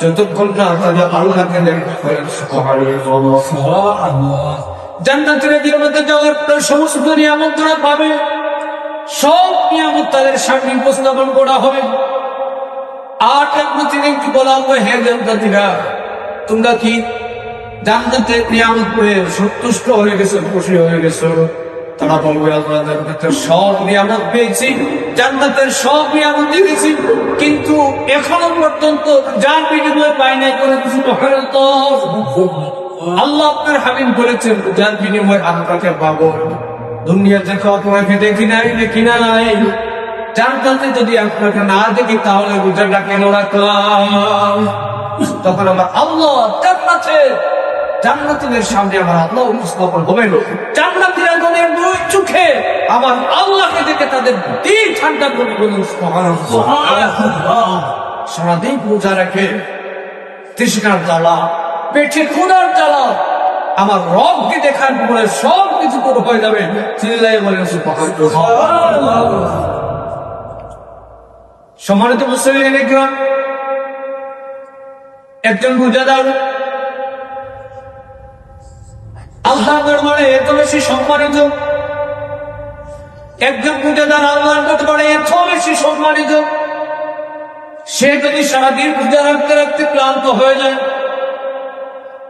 যতক্ষণ পাবে। সব নিয়ামত তাদের উপস্থাপন করা হবে। আর বলা তোমরা কি জান্নাতের নিয়ামত করে সন্তুষ্ট হয়ে গেছো, খুশি হয়ে গেছো? তারা বলবে জান্নাতের সব নিয়ামত পেয়েছি। জান্নাতের সব নিয়ামত দেখেছি কিন্তু এখনও পর্যন্ত যার বিনিময়ে পাই নাই করে কিছু আল্লাহ আপনার হাবিব বলেছেন, যার বিনিময়ে আপনাকে পাবো দুনিয়া দেখো আপনাকে দেখি নাই, দেখি না নাই। জান্নাতে যদি আপনাকে না দেখি, তাহলে রোজাটা কেন রাখলাম? তখন আমার আল্লাহ জান্নাতে জান্নাতীদের সামনে আমার আল্লাহ উপস্থাপন হবেন জান্নাতীরা গণের দুই চোখে। আমার আল্লাহকে দেখে তাদের দিল ঠান্ডা করে বলুন সুবহানাল্লাহ। সারাদিন পূজা রাখে তৃষ্ণার জ্বালা পেটে ক্ষুধার জ্বালা। আমার রবকে দেখার পরে সব কিছু করে হয়ে যাবে। চিল্লাই বলেন সুবহানাল্লাহ। সম্মানিত মুসলিম একজন একজন রোজাদার আল্লাহ দরবারে এত বেশি সম্মানিত? একজন আল্লাহর দরবারে এত বেশি সম্মানিত? সে যদি সারাদিন পূজা রাখতে রাখতে ক্লান্ত হয়ে যায়,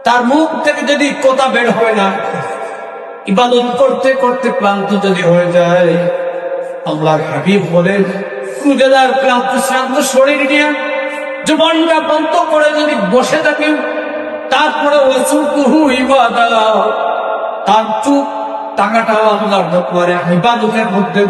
তার মুখ থেকে যদি কথা বের হয় না, ইবাদত করতে করতে ক্লান্ত যদি হয়ে যায়, আল্লাহর হাবিব বলেন রোজাদার ক্লান্ত, শ্রান্ত শরীর নিয়ে জীবনটা বন্ধ করে যদি বসে থাকেন, তারপরে ওসুকুহু ইবাদা তার চুপ টাকাটাও আল্লাহর দরবারে ইবাদতের মধ্যে